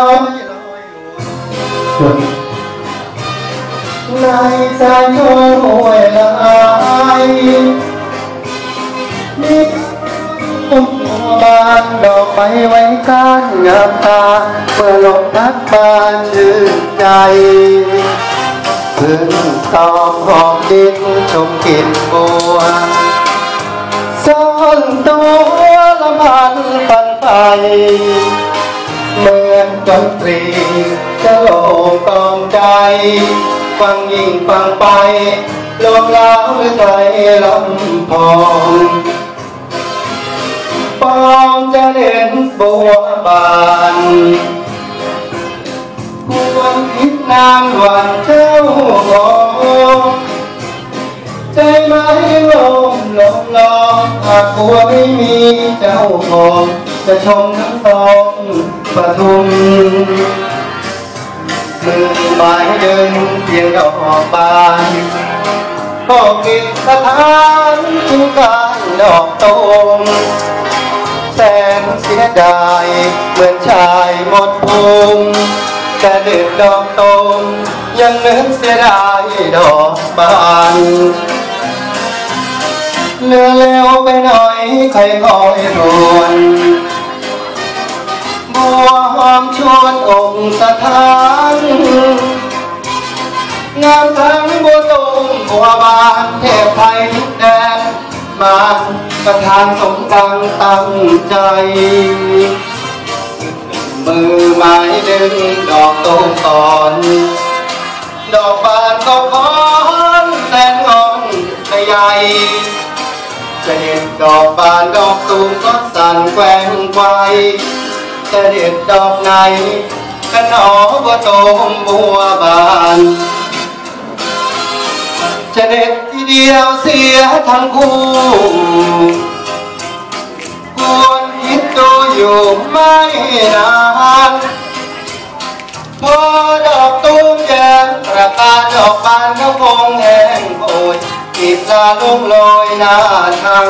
ในสายชนหวยลายนี่ต้นบานดอกไปไว้ก้านงามตาเมื่อลมพัดบานชื่นใจพึ่งตอมหอมดินชมกลิ่นบัวซ่อนตัวละพันฝันไป เหมือนดนตรีจะโลงกองใจ ฟังยิ่งฟังไปลมล้าวใจลำพองปองจะเด่นบัวบานควรคิดนานวันเจ้าของใจไม้ลมลมลองหากบัวไม่มีเจ้าของจะชมทั้งสอง ปทุมมือไม้เดินเพียงดอกบานก็กินสถานถึงการดอกตมแสนเสียดายเหมือนชายหมดภูมิแต่เด็ดดอกตมยังนึกเสียดายดอกบานเหลือเร็วไปหน่อยใครคอยรวน บัวหอมชวนอกสะท้านงามทั้งบัวตูมบัวบานเทพไทยทุกแดนมาประทานสมดังตั้งใจ มือไม้ดึงดอกตูมก่อน ดอกบานก็พอนแสนงอนใหญ่จะเด็ดดอกบานดอกตูมก็สั่นแกว่งไกว จะเด็ดดอกไหนกันหอบัวตูมบัวบานจะเด็ดทีเดียวเสียทั้งคู่ควรคิดดูอยู่ไม่นานพอดอกตูมแย้มประกาศดอกบานก็คงแห้งโอยกีบลาลุ่งลอยหน้าทาง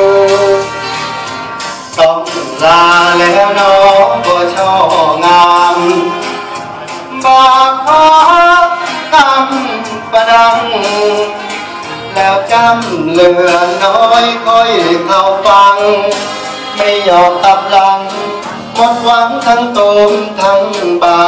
ต้องลาแล้วน้องก็ช่อง จำเหลือน้อยค่อยเข้าฟัง ไม่ยอมตับหลัง หมดหวังทั้งตูมทั้งบา